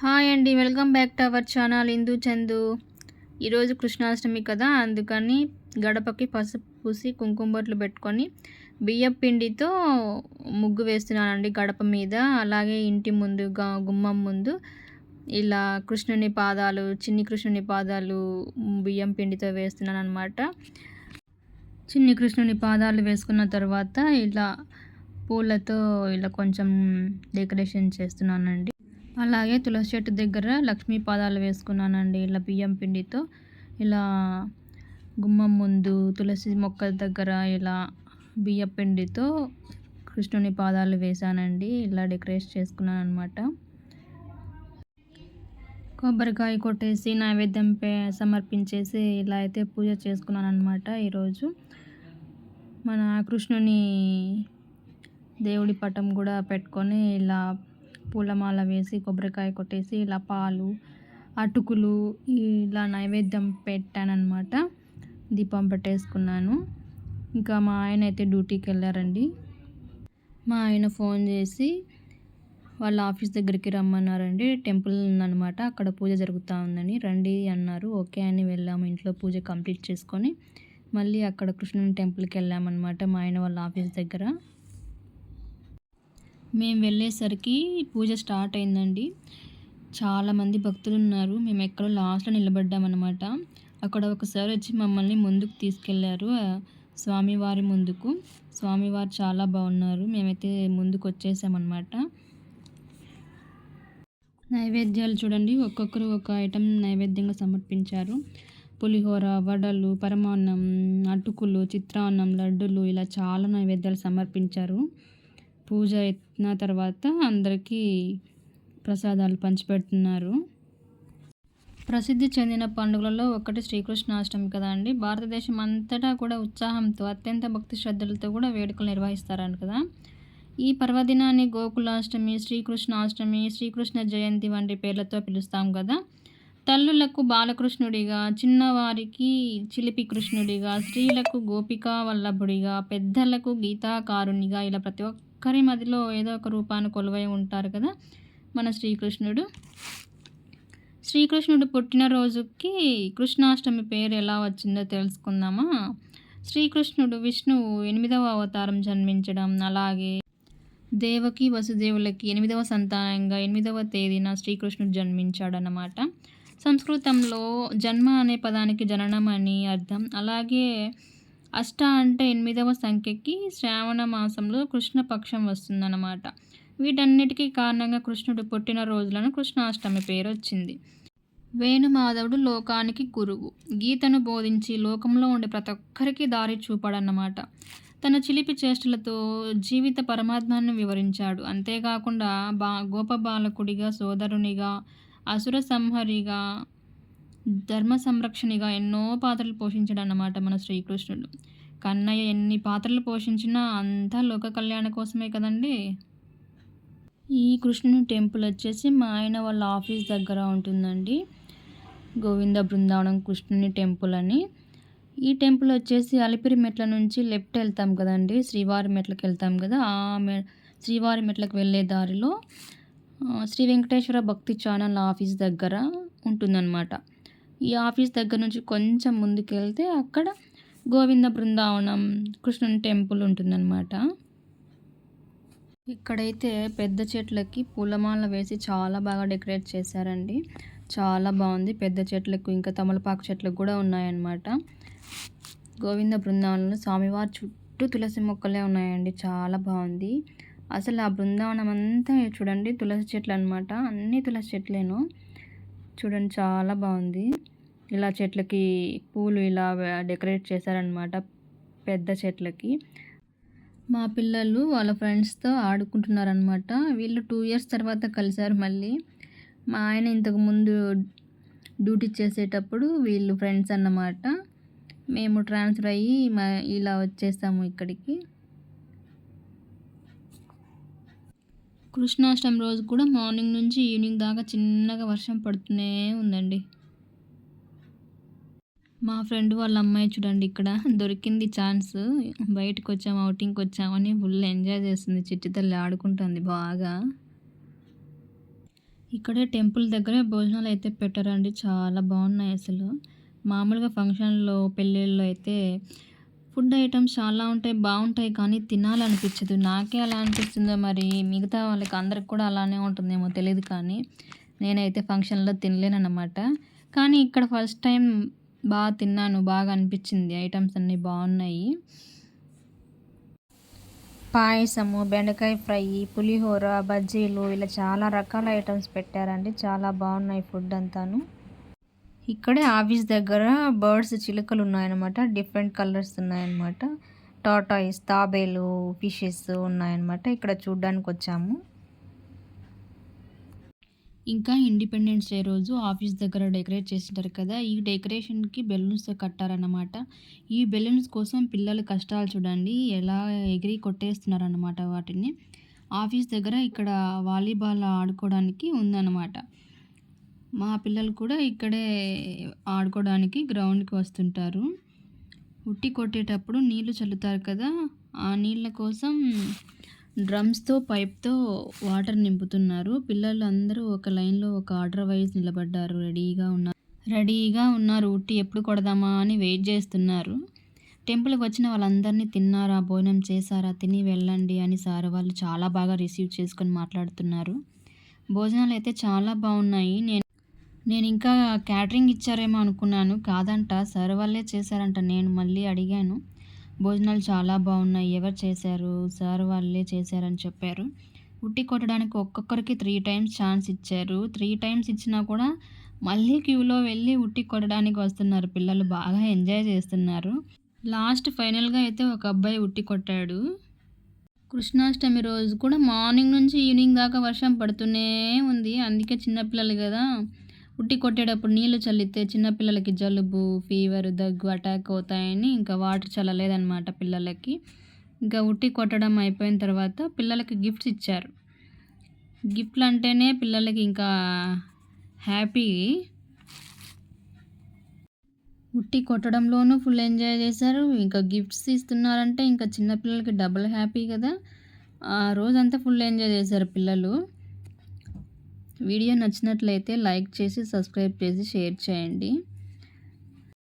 Hi అండి welcome back to our channel Indu Chandu. ఈరోజు కృష్ణాష్టమి కదా అందుకని గడపకి పసుపు పూసి కుంకుమ బొట్లు పెట్టుకొని బియ్యం పిండితో ముగ్గు వేస్తున్నానండి గడప మీద. అలాగే ఇంటి ముందు గుమ్మం ముందు ఇలా కృష్ణుని పాదాలు చిన్ని కృష్ణుని పాదాలు బియ్యం పిండితో వేస్తున్నాను అనమాట చిన్ని కృష్ణుని పాదాలు వేసుకున్న తర్వాత ఇలా పూలతో ఇలా కొంచెం డెకరేషన్ చేస్తున్నానండి. అలాగే తులసి చెట్టు దగ్గర లక్ష్మీ పాదాలు వేసుకున్నానండి ఇలా బియ్యం పిండితో. ఇలా గుమ్మం ముందు తులసి మొక్క దగ్గర ఇలా బియ్యం పిండితో కృష్ణుని పాదాలు వేశానండి. ఇలా డెకరేట్ చేసుకున్నాను అనమాట కొబ్బరికాయ కొట్టేసి నైవేద్యం సమర్పించేసి ఇలా అయితే పూజ చేసుకున్నాను అనమాట ఈరోజు. మన కృష్ణుని దేవుడి పటం కూడా పెట్టుకొని ఇలా పూలమాల వేసి కొబ్బరికాయ కొట్టేసి ఇలా పాలు అటుకులు ఇలా నైవేద్యం పెట్టానమాట దీపం పెట్టేసుకున్నాను. ఇంకా మా ఆయన అయితే డ్యూటీకి వెళ్ళారండి. మా ఆయన ఫోన్ చేసి వాళ్ళ ఆఫీస్ దగ్గరికి రమ్మన్నారండి. టెంపుల్ ఉందనమాట అక్కడ పూజ జరుగుతూ ఉందని రండి అన్నారు. ఓకే అని వెళ్ళాము. ఇంట్లో పూజ కంప్లీట్ చేసుకొని మళ్ళీ అక్కడ కృష్ణుని టెంపుల్కి వెళ్ళామన్నమాట మా ఆయన వాళ్ళ ఆఫీస్ దగ్గర. మేము వెళ్ళేసరికి పూజ స్టార్ట్ అయిందండి. చాలామంది భక్తులు ఉన్నారు. మేము ఎక్కడో లాస్ట్లో నిలబడ్డామన్నమాట. అక్కడ ఒకసారి వచ్చి మమ్మల్ని ముందుకు తీసుకెళ్ళారు స్వామివారి ముందుకు. స్వామివారు చాలా బాగున్నారు. మేమైతే ముందుకు వచ్చేసామన్నమాట నైవేద్యాలు చూడండి. ఒక్కొక్కరు ఒక ఐటెం నైవేద్యంగా సమర్పించారు. పులిహోర వడలు పరమాన్నం అటుకులు చిత్రాన్నం లడ్డులు ఇలా చాలా నైవేద్యాలు సమర్పించారు. పూజ అయిన తర్వాత అందరికీ ప్రసాదాలు పంచిపెడుతున్నారు. ప్రసిద్ధి చెందిన పండుగలలో ఒకటి శ్రీకృష్ణాష్టమి కదా అండి. భారతదేశం అంతటా కూడా ఉత్సాహంతో అత్యంత భక్తి శ్రద్ధలతో కూడా వేడుకలు నిర్వహిస్తారని కదా. ఈ పర్వదినాన్ని గోకులాష్టమి శ్రీకృష్ణాష్టమి శ్రీకృష్ణ జయంతి వంటి పేర్లతో పిలుస్తాం కదా. తల్లులకు బాలకృష్ణుడిగా చిన్నవారికి చిలిపి కృష్ణుడిగా స్త్రీలకు గోపికా వల్లభుడిగా పెద్దలకు గీతాకారునిగా ఇలా ప్రతి ఒక్క ఒక్కరి మదిలో ఏదో ఒక రూపాన్ని కొలువై ఉంటారు కదా మన శ్రీకృష్ణుడు. శ్రీకృష్ణుడు పుట్టినరోజుకి కృష్ణాష్టమి పేరు ఎలా వచ్చిందో తెలుసుకుందామా? శ్రీకృష్ణుడు విష్ణువు ఎనిమిదవ అవతారం జన్మించడం అలాగే దేవకి వసుదేవులకి ఎనిమిదవ సంతానంగా ఎనిమిదవ తేదీన శ్రీకృష్ణుడు జన్మించాడనమాట సంస్కృతంలో జన్మ అనే పదానికి జననం అని అర్థం. అలాగే అష్ట అంటే ఎనిమిదవ సంఖ్యకి శ్రావణ మాసంలో కృష్ణపక్షం వస్తుందన్నమాట. వీటన్నిటికీ కారణంగా కృష్ణుడు పుట్టిన రోజులను కృష్ణాష్టమి పేరు వచ్చింది వేణుమాధవుడు లోకానికి గురువు. గీతను బోధించి లోకంలో ఉండే ప్రతి ఒక్కరికి దారి చూపాడన్నమాట. తన చిలిపి చేష్టలతో జీవిత పరమాత్మాన్ని వివరించాడు. అంతేకాకుండా బా గోపబాలకుడిగా సోదరునిగా అసుర సంహరిగా ధర్మ సంరక్షణగా ఎన్నో పాత్రలు పోషించాడు అన్నమాట మన శ్రీకృష్ణుడు. కన్నయ్య ఎన్ని పాత్రలు పోషించినా అంతా లోక కళ్యాణ కోసమే కదండి? ఈ కృష్ణుని టెంపుల్ వచ్చేసి మా ఆయన వాళ్ళ ఆఫీస్ దగ్గర ఉంటుందండి. గోవింద బృందావనం కృష్ణుని టెంపుల్ అని. ఈ టెంపుల్ వచ్చేసి అలిపిరి మెట్ల నుంచి లెఫ్ట్ వెళ్తాం కదండి శ్రీవారి మెట్లకి వెళ్తాం కదా ఆ మె శ్రీవారి మెట్లకు వెళ్ళే దారిలో శ్రీ వెంకటేశ్వర భక్తి ఛానల్ ఆఫీస్ దగ్గర ఉంటుందన్నమాట. ఈ ఆఫీస్ దగ్గర నుంచి కొంచెం ముందుకెళ్తే అక్కడ గోవింద బృందావనం కృష్ణుని టెంపుల్ ఉంటుందన్నమాట. ఇక్కడైతే పెద్ద చెట్లకి పూలమాల వేసి చాలా బాగా డెకరేట్ చేశారండి. చాలా బాగుంది. పెద్ద చెట్లకు ఇంకా తమలపాకు చెట్లకు కూడా ఉన్నాయన్నమాట. గోవింద బృందావనంలో స్వామివారి చుట్టూ తులసి మొక్కలే ఉన్నాయండి. చాలా బాగుంది. అసలు ఆ బృందావనం అంతా చూడండి తులసి చెట్లు అనమాట అన్ని తులసి చెట్లేను. చూడండి చాలా బాగుంది. ఇలా చెట్లకి పూలు ఇలా డెకరేట్ చేశారనమాట పెద్ద చెట్లకి. మా పిల్లలు వాళ్ళ ఫ్రెండ్స్తో ఆడుకుంటున్నారనమాట వీళ్ళు టూ ఇయర్స్ తర్వాత కలిశారు మళ్ళీ. మా ఆయన ఇంతకు ముందు డ్యూటీ చేసేటప్పుడు వీళ్ళు ఫ్రెండ్స్ అన్నమాట. మేము ట్రాన్స్ఫర్ అయ్యి మా ఇలా వచ్చేసాము ఇక్కడికి. కృష్ణాష్టమి రోజు కూడా మార్నింగ్ నుంచి ఈవినింగ్ దాకా చిన్నగా వర్షం పడుతూనే ఉందండి. మా ఫ్రెండ్ వాళ్ళ అమ్మాయి చూడండి ఇక్కడ దొరికింది ఛాన్స్. బయటకు వచ్చాము అవుటింగ్కి వచ్చామని ఫుల్ ఎంజాయ్ చేస్తుంది. చిట్టి తల్లి ఆడుకుంటుంది బాగా. ఇక్కడే టెంపుల్ దగ్గరే భోజనాలు అయితే పెట్టారండి. చాలా బాగున్నాయి అసలు. మామూలుగా ఫంక్షన్లో పెళ్ళిళ్ళలో అయితే ఫుడ్ ఐటమ్స్ చాలా ఉంటాయి బాగుంటాయి కానీ తినాలనిపించదు. నాకే అలా అనిపిస్తుందో మరి మిగతా వాళ్ళకి అందరికి కూడా అలానే ఉంటుందేమో తెలియదు కానీ నేనైతే ఫంక్షన్లో తినలేనమాట కానీ ఇక్కడ ఫస్ట్ టైం బాగా తిన్నాను బాగా అనిపించింది. ఐటమ్స్ అన్నీ బాగున్నాయి. పాయసము బెండకాయ ఫ్రై పులిహోర బజ్జీలు ఇలా చాలా రకాల ఐటమ్స్ పెట్టారండి. చాలా బాగున్నాయి ఫుడ్ అంతాను. ఇక్కడే ఆఫీస్ దగ్గర బర్డ్స్ చిలుకలు ఉన్నాయన్నమాట. డిఫరెంట్ కలర్స్ ఉన్నాయన్నమాట. టాటాయిస్ తాబేలు ఫిషెస్ ఉన్నాయన్నమాట. ఇక్కడ చూడ్డానికి వచ్చాము. ఇంకా ఇండిపెండెన్స్ డే రోజు ఆఫీస్ దగ్గర డెకరేట్ చేసింటారు కదా. ఈ డెకరేషన్కి బెలూన్స్ కట్టారన్నమాట. ఈ బెలూన్స్ కోసం పిల్లల కష్టాలు చూడండి. ఎలా ఎగిరి కొట్టేస్తున్నారన్నమాట వాటిని. ఆఫీస్ దగ్గర ఇక్కడ వాలీబాల్ ఆడుకోవడానికి ఉందన్నమాట. మా పిల్లలు కూడా ఇక్కడే ఆడుకోవడానికి గ్రౌండ్కి వస్తుంటారు. ఉట్టి కొట్టేటప్పుడు నీళ్ళు చల్లుతారు కదా ఆ నీళ్ళ కోసం డ్రమ్స్తో పైప్తో వాటర్ నింపుతున్నారు. పిల్లలు అందరూ ఒక లైన్లో ఒక ఆర్డర్ వైజ్ నిలబడ్డారు. రెడీగా ఉన్నారు రెడీగా ఉన్నారు. ఉట్టి ఎప్పుడు కొడదామా అని వెయిట్ చేస్తున్నారు. టెంపుల్కి వచ్చిన వాళ్ళందరినీ తిన్నారా భోజనం చేశారా తిని వెళ్ళండి అని సార్ వాళ్ళు చాలా బాగా రిసీవ్ చేసుకొని మాట్లాడుతున్నారు. భోజనాలు అయితే చాలా బాగున్నాయి. నేను నేను ఇంకా క్యాటరింగ్ ఇచ్చారేమో అనుకున్నాను. కాదంట సార్ వాళ్ళే చేశారంట. నేను మళ్ళీ అడిగాను. భోజనాలు చాలా బాగున్నాయి. ఎవరు చేశారు? సార్ వాళ్ళే చేశారని చెప్పారు. ఉట్టి కొట్టడానికి ఒక్కొక్కరికి త్రీ టైమ్స్ ఛాన్స్ ఇచ్చారు. త్రీ టైమ్స్ ఇచ్చినా కూడా మళ్ళీ క్యూలో వెళ్ళి ఉట్టి కొట్టడానికి వస్తున్నారు. పిల్లలు బాగా ఎంజాయ్ చేస్తున్నారు. లాస్ట్ ఫైనల్గా అయితే ఒక అబ్బాయి ఉట్టి కొట్టాడు. కృష్ణాష్టమి రోజు కూడా మార్నింగ్ నుంచి ఈవినింగ్ దాకా వర్షం పడుతూనే ఉంది. అందుకే చిన్నపిల్లలు కదా. ఉట్టి కొట్టేటప్పుడు నీళ్ళు చల్లితే చిన్నపిల్లలకి జలుబు ఫీవర్ దగ్గు అటాక్ అవుతాయని ఇంకా వాటర్ చల్లలేదన్నమాట పిల్లలకి. ఇంకా ఉట్టి కొట్టడం అయిపోయిన తర్వాత పిల్లలకి గిఫ్ట్స్ ఇచ్చారు. గిఫ్ట్లు అంటేనే పిల్లలకి ఇంకా హ్యాపీ ఉట్టి కొట్టడంలోనూ ఫుల్ ఎంజాయ్ చేశారు. ఇంకా గిఫ్ట్స్ ఇస్తున్నారంటే ఇంకా చిన్నపిల్లలకి డబుల్ హ్యాపీ కదా. ఆ రోజంతా ఫుల్ ఎంజాయ్ చేశారు పిల్లలు. వీడియో నచ్చినట్లయితే లైక్ చేసి సబ్స్క్రైబ్ చేసి షేర్ చేయండి.